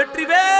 Vetrivel